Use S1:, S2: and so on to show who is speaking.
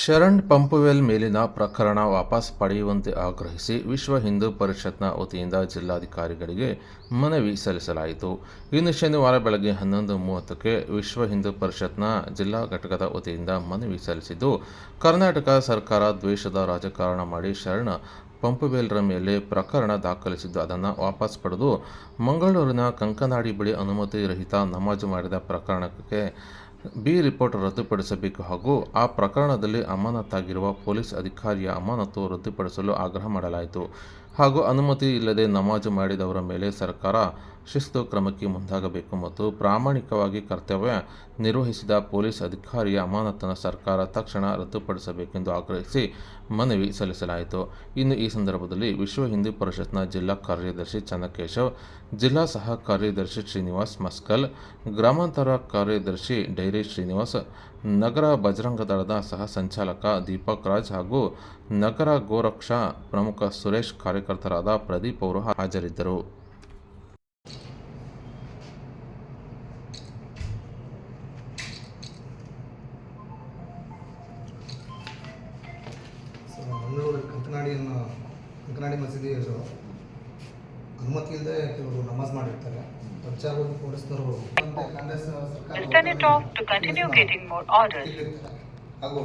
S1: ಶರಣ್ ಪಂಪುವೆಲ್ ಮೇಲಿನ ಪ್ರಕರಣ ವಾಪಸ್ ಪಡೆಯುವಂತೆ ಆಗ್ರಹಿಸಿ ವಿಶ್ವ ಹಿಂದೂ ಪರಿಷತ್ನ ವತಿಯಿಂದ ಜಿಲ್ಲಾಧಿಕಾರಿಗಳಿಗೆ ಮನವಿ ಸಲ್ಲಿಸಲಾಯಿತು. ಇನ್ನು ಶನಿವಾರ ಬೆಳಗ್ಗೆ ಹನ್ನೊಂದು ಮೂವತ್ತಕ್ಕೆ ವಿಶ್ವ ಹಿಂದೂ ಪರಿಷತ್ನ ಜಿಲ್ಲಾ ಘಟಕದ ವತಿಯಿಂದ ಮನವಿ ಸಲ್ಲಿಸಿದ್ದು, ಕರ್ನಾಟಕ ಸರ್ಕಾರ ದ್ವೇಷದ ರಾಜಕಾರಣ ಮಾಡಿ ಶರಣ ಪಂಪುವೆಲ್ರ ಮೇಲೆ ಪ್ರಕರಣ ದಾಖಲಿಸಿದ್ದು, ಅದನ್ನು ವಾಪಸ್ ಪಡೆದು ಮಂಗಳೂರಿನ ಕಂಕನಾಡಿ ಬಳಿ ಅನುಮತಿ ರಹಿತ ನಮಾಜು ಮಾಡಿದ ಪ್ರಕರಣಕ್ಕೆ ಬಿ ರಿಪೋರ್ಟ್ ರದ್ದುಪಡಿಸಬೇಕು ಹಾಗೂ ಆ ಪ್ರಕರಣದಲ್ಲಿ ಅಮಾನತಾಗಿರುವ ಪೊಲೀಸ್ ಅಧಿಕಾರಿಯ ಅಮಾನತು ರದ್ದುಪಡಿಸಲು ಆಗ್ರಹ ಮಾಡಲಾಯಿತು. ಹಾಗೂ ಅನುಮತಿ ಇಲ್ಲದೆ ನಮಾಜು ಮಾಡಿದವರ ಮೇಲೆ ಸರ್ಕಾರ ಶಿಸ್ತು ಕ್ರಮಕ್ಕೆ ಮುಂದಾಗಬೇಕು ಮತ್ತು ಪ್ರಾಮಾಣಿಕವಾಗಿ ಕರ್ತವ್ಯ ನಿರ್ವಹಿಸಿದ ಪೊಲೀಸ್ ಅಧಿಕಾರಿಯ ಅಮಾನತನ ಸರ್ಕಾರ ತಕ್ಷಣ ರದ್ದುಪಡಿಸಬೇಕೆಂದು ಆಗ್ರಹಿಸಿ ಮನವಿ ಸಲ್ಲಿಸಲಾಯಿತು. ಇನ್ನು ಈ ಸಂದರ್ಭದಲ್ಲಿ ವಿಶ್ವ ಹಿಂದೂ ಪರಿಷತ್ನ ಜಿಲ್ಲಾ ಕಾರ್ಯದರ್ಶಿ ಚನ್ನಕೇಶವ್, ಜಿಲ್ಲಾ ಸಹ ಕಾರ್ಯದರ್ಶಿ ಶ್ರೀನಿವಾಸ್ ಮಸ್ಕಲ್, ಗ್ರಾಮಾಂತರ ಕಾರ್ಯದರ್ಶಿ ಡೈರಿ ಶ್ರೀನಿವಾಸ್, ನಗರ ಬಜರಂಗ ದಳದ ಸಹ ಸಂಚಾಲಕ ದೀಪಕ್ ರಾಜ್ ಹಾಗೂ ನಗರ ಗೋರಕ್ಷಾ ಪ್ರಮುಖ ಸುರೇಶ್ ಕಾರ್ಯಕರ್ತರಾದ ಪ್ರದೀಪ್ ಅವರು ಹಾಜರಿದ್ದರು
S2: ಕಂಕನಾಡಿಯನ್ನು ಕಂಕನಾಡಿ ಮಸೀದಿಯವರು ಅನುಮತಿ ಇಲ್ಲದೆ ಕೆಲವರು ನಮಾಜ್ ಮಾಡಿರ್ತಾರೆ ಕಾಂಗ್ರೆಸ್ ಸರ್ಕಾರ. ಇಲ್ಲಿರ್ತಾರೆ. ಹಾಗೂ